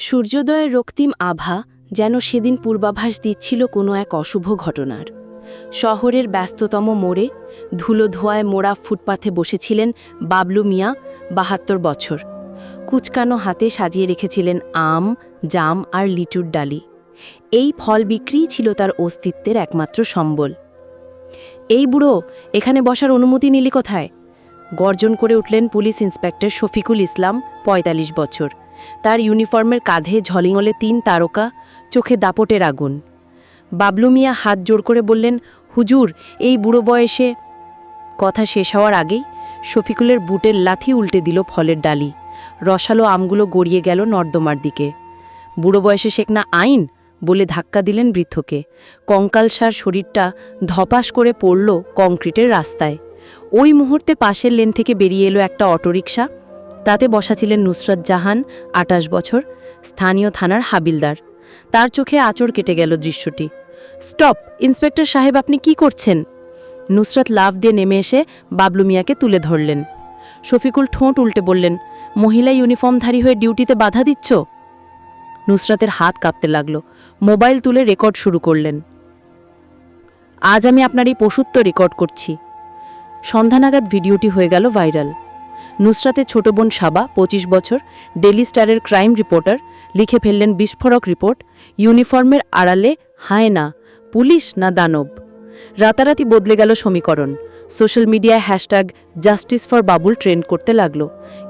সূর্যোদয়ের রক্তিম আভা যেন সেদিন পূর্বাভাস দিচ্ছিল কোনো এক অশুভ ঘটনার। শহরের ব্যস্ততম মোড়ে ধুলো ধোয়ায় মোড়া ফুটপাথে বসেছিলেন বাবলু মিয়া, বাহাত্তর বছর। কুচকানো হাতে সাজিয়ে রেখেছিলেন আম, জাম আর লিচুর ডালি। এই ফল বিক্রিই ছিল তার অস্তিত্বের একমাত্র সম্বল। এই বুড়ো, এখানে বসার অনুমতি নিলি কোথায়? গর্জন করে উঠলেন পুলিশ ইন্সপেক্টর শফিকুল ইসলাম ৪৫ বছর। তার ইউনিফর্মের কাঁধে ঝলিঙলে তিন তারকা, চোখে দাপটের আগুন। বাবলু মিয়া হাত জোর করে বললেন, হুজুর, এই বুড়ো বয়সে কথা শেষ হওয়ার আগেই শফিকুলের বুটের লাথি উল্টে দিল ফলের ডালি। রসালো আমগুলো গড়িয়ে গেল নর্দমার দিকে। বুড়ো বয়সে শেখ না আইন বলে ধাক্কা দিলেন বৃদ্ধকে। কঙ্কালসার শরীরটা ধপাস করে পড়ল কংক্রিটের রাস্তায়। ওই মুহূর্তে পাশের লেন থেকে বেরিয়ে এলো একটা অটোরিকশা। তাতে বসা ছিলেন নুসরত জাহান, আটাশ বছর, স্থানীয় থানার হাবিলদার। তার চোখে আঁচড় কেটে গেল দৃশ্যটি। স্টপ, ইন্সপেক্টর সাহেব আপনি কি করছেন? নুসরত লাভ দিয়ে নেমে এসে বাবলু মিয়াকে তুলে ধরলেন। শফিকুল ঠোঁট উল্টে বললেন, মহিলা ইউনিফর্মধারী হয়ে ডিউটিতে বাধা দিচ্ছ? নুসরাতের হাত কাঁপতে লাগল। মোবাইল তুলে রেকর্ড শুরু করলেন। আজ আমি আপনার এই পশুত্ব রেকর্ড করছি। সন্ধ্যা নাগাদ ভিডিওটি হয়ে গেল ভাইরাল। নুসরাতের ছোট বোন সাবা, পঁচিশ বছর ডেলি স্টারের ক্রাইম রিপোর্টার, লিখে ফেললেন বিস্ফোরক রিপোর্ট, ইউনিফর্মের আড়ালে হায় না পুলিশ না দানব? রাতারাতি বদলে গেল সমীকরণ। সোশ্যাল মিডিয়ায় hashtag justice for Babul trend করতে লাগল।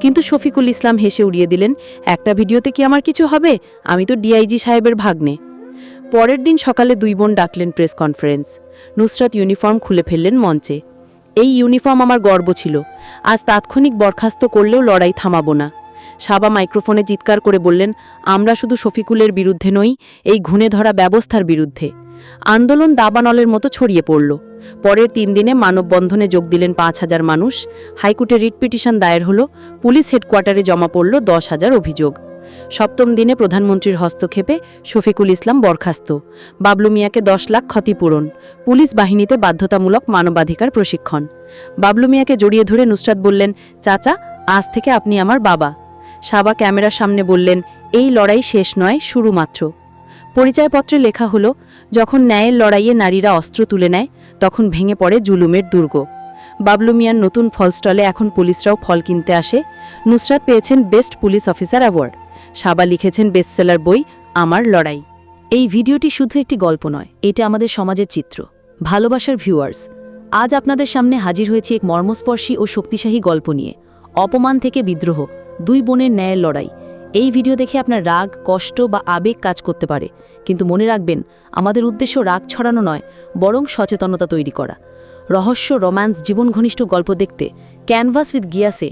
কিন্তু শফিকুল ইসলাম হেসে উড়িয়ে দিলেন, একটা ভিডিওতে কি আমার কিছু হবে? আমি তো ডিআইজি সাহেবের ভাগ্নে। পরের দিন সকালে দুই বোন ডাকলেন প্রেস কনফারেন্স। নুসরাত ইউনিফর্ম খুলে ফেললেন মঞ্চে। এই ইউনিফর্ম আমার গর্ব ছিল। আজ তাৎক্ষণিক বরখাস্ত করলেও লড়াই থামাবো না। সাবা মাইক্রোফোনে চিৎকার করে বললেন, আমরা শুধু শফিকুলের বিরুদ্ধে নই, এই ঘুণে ধরা ব্যবস্থার বিরুদ্ধে। আন্দোলন দাবানলের মতো ছড়িয়ে পড়ল। পরের তিন দিনে মানববন্ধনে যোগ দিলেন পাঁচ হাজার মানুষ। হাইকোর্টে রিট পিটিশন দায়ের হল। পুলিশ হেডকোয়ার্টারে জমা পড়ল দশ হাজার অভিযোগ। সপ্তম দিনে প্রধানমন্ত্রীর হস্তক্ষেপে শফিকুল ইসলাম বরখাস্ত। বাবলু মিয়াকে দশ লাখ ক্ষতিপূরণ পুলিশ বাহিনীতে বাধ্যতামূলক মানবাধিকার প্রশিক্ষণ। বাবলু মিয়াকে জড়িয়ে ধরে নুসরাত বললেন, চাচা, আজ থেকে আপনি আমার বাবা। সাবা ক্যামেরার সামনে বললেন, এই লড়াই শেষ নয়, শুরু মাত্র। পরিচয়পত্রে লেখা হলো, যখন ন্যায়ের লড়াইয়ে নারীরা অস্ত্র তুলে নেয়, তখন ভেঙে পড়ে জুলুমের দুর্গ। বাবলু মিয়ার নতুন ফল স্টলে এখন পুলিশরাও ফল কিনতে আসে। নুসরাত পেয়েছেন best police officer award. Saba লিখেছেন বেস্টসেলার বই আমার লড়াই। এই ভিডিওটি শুধু একটি গল্প নয়, এটা আমাদের সমাজের চিত্র। ভালোবাসার ভিউয়ার্স আজ আপনাদের সামনে হাজির হয়েছে এক মর্মস্পর্শী ও শক্তিশালী গল্প নিয়ে। অপমান থেকে বিদ্রোহ, দুই বোনের ন্যায়ের লড়াই। এই ভিডিও দেখে আপনার রাগ, কষ্ট বা আবেগ কাজ করতে পারে। কিন্তু মনে রাখবেন, আমাদের উদ্দেশ্য রাগ ছড়ানো নয়, বরং সচেতনতা তৈরি করা। রহস্য, রোম্যান্স জীবন ঘনিষ্ঠ গল্প দেখতে ক্যানভাস উইথ গিয়াসে